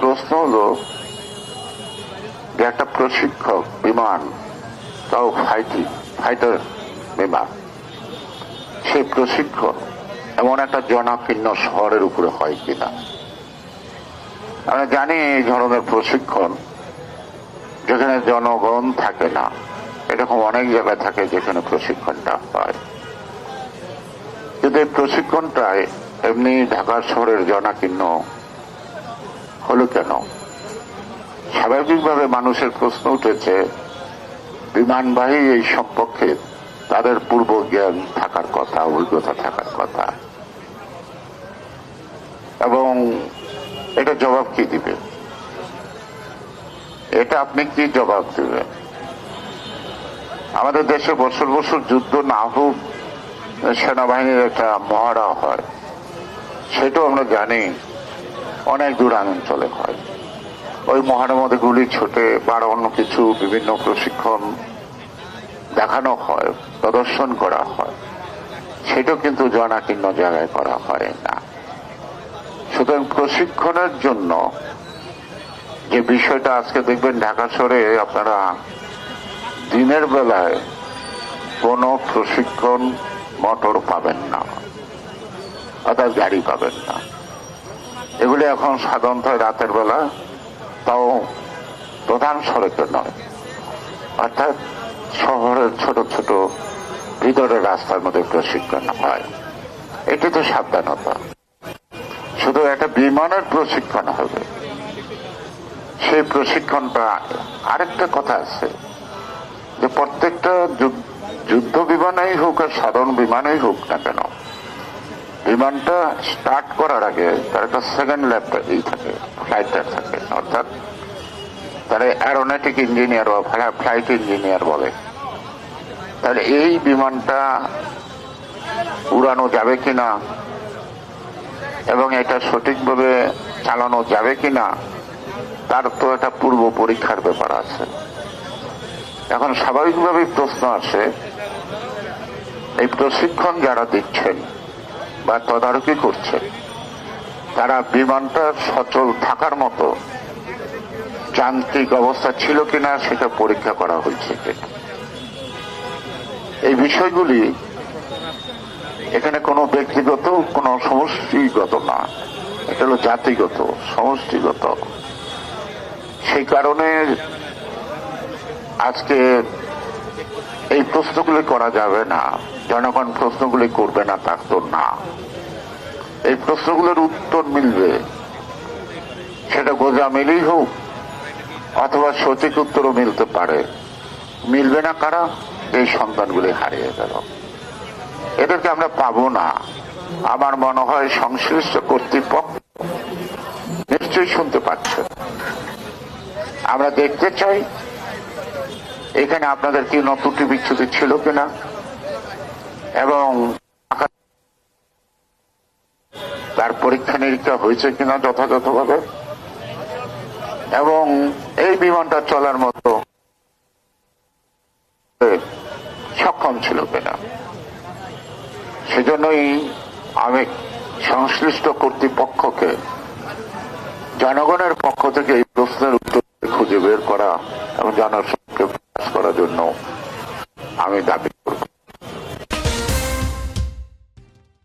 প্রশ্ন হলো, যে একটা প্রশিক্ষক বিমান, তাও ফাইটি ফাইটার বিমান সেই প্রশিক্ষক এমন একটা জনাকীর্ণ শহরের উপরে হয় কিনা? আমরা জানি এই ধরনের প্রশিক্ষণ যেখানে জনগণ থাকে না, এরকম অনেক জায়গায় থাকে যেখানে প্রশিক্ষণটা হয়। কিন্তু এই প্রশিক্ষণটায় এমনি ঢাকা শহরের জনাকীর্ণ হলো কেন? স্বাভাবিকভাবে মানুষের প্রশ্ন উঠেছে, বিমানবাহী এই সম্পর্কে তাদের পূর্ব জ্ঞান থাকার কথা, অভিজ্ঞতা থাকার কথা। এবং এটা জবাব কি দিবে? এটা আপনি কি জবাব দেবেন? আমাদের দেশে বছর বছর যুদ্ধ না হোক, সেনাবাহিনীর একটা মহড়া হয়। সেটাও আমরা জানি। অনেক দূরাঞ্চলে হয়। ওই মহানের মধ্যে গুলি ছোটে বা অন্য কিছু বিভিন্ন প্রশিক্ষণ দেখানো হয়, প্রদর্শন করা হয়। সেটাও কিন্তু জনাকীর্ণ জায়গায় করা হয় না। সুতরাং প্রশিক্ষণের জন্য যে বিষয়টা আজকে দেখবেন ঢাকা শহরে আপনারা দিনের বেলায় কোনো প্রশিক্ষণ মোটর পাবেন না, অর্থাৎ গাড়ি পাবেন না। এগুলি এখন সাধারণত রাতের বেলা, তাও প্রধান সড়কে নয়। অর্থাৎ শহরের ছোট ছোট ভিতরের রাস্তার মধ্যে প্রশিক্ষণ হয়। এটি তো সাবধানতা। শুধু একটা বিমানের প্রশিক্ষণ হবে। সেই প্রশিক্ষণটা আরেকটা কথা আছে যে প্রত্যেকটা যুদ্ধ বিমানেই হোক আর সাধারণ বিমানেই হোক না কেন বিমানটা স্টার্ট করার আগে তার একটা সেকেন্ড ল্যাব এই থাকে ফ্লাইটার থাকে, অর্থাৎ তারা অ্যারোনটিক ইঞ্জিনিয়ার বা ফ্লাইট ইঞ্জিনিয়ার বলে। তাহলে এই বিমানটা উড়ানো যাবে কিনা এবং এটা সঠিকভাবে চালানো যাবে কিনা, তার তো একটা পূর্ব পরীক্ষার ব্যাপার আছে। এখন স্বাভাবিকভাবেই প্রশ্ন আসে, এই প্রশিক্ষণ যারা দিচ্ছেন বা তদারকি করছেন তারা বিমানটা সচল থাকার মতো যান্ত্রিক অবস্থা ছিল কিনা সেটা পরীক্ষা করা হয়েছে। এই বিষয়গুলি এখানে কোনো ব্যক্তিগত, কোনো সমষ্টিগত না, এটা হলো জাতিগত, সমষ্টিগত। সেই কারণে আজকে এই প্রশ্নগুলি করা যাবে না। জনগণ প্রশ্নগুলি করবে না তার তো না। এই প্রশ্নগুলোর উত্তর মিলবে। সেটা গোজা মিলেই হোক, অথবা সঠিক উত্তরও মিলতে পারে। মিলবে না কারা? এই সন্তানগুলি হারিয়ে গেল। এদেরকে আমরা পাবো না। আমার মনে হয় সংশ্লিষ্ট কর্তৃপক্ষ নিশ্চয়ই শুনতে পাচ্ছে। আমরা দেখতে চাই এখানে আপনাদের কি নতুনটি বিচ্ছুতি ছিল কিনা? এবং তার পরীক্ষা নিরীক্ষা হয়েছে কিনা যথাযথভাবে? এবং এই বিমানটা চলার মতো সক্ষম ছিল কিনা? সেজন্যই আমি সংশ্লিষ্ট কর্তৃপক্ষকে, জনগণের পক্ষ থেকে এই প্রশ্নের উত্তর খুঁজে বের করা এবং প্রকাশ করার জন্য আমি দাবি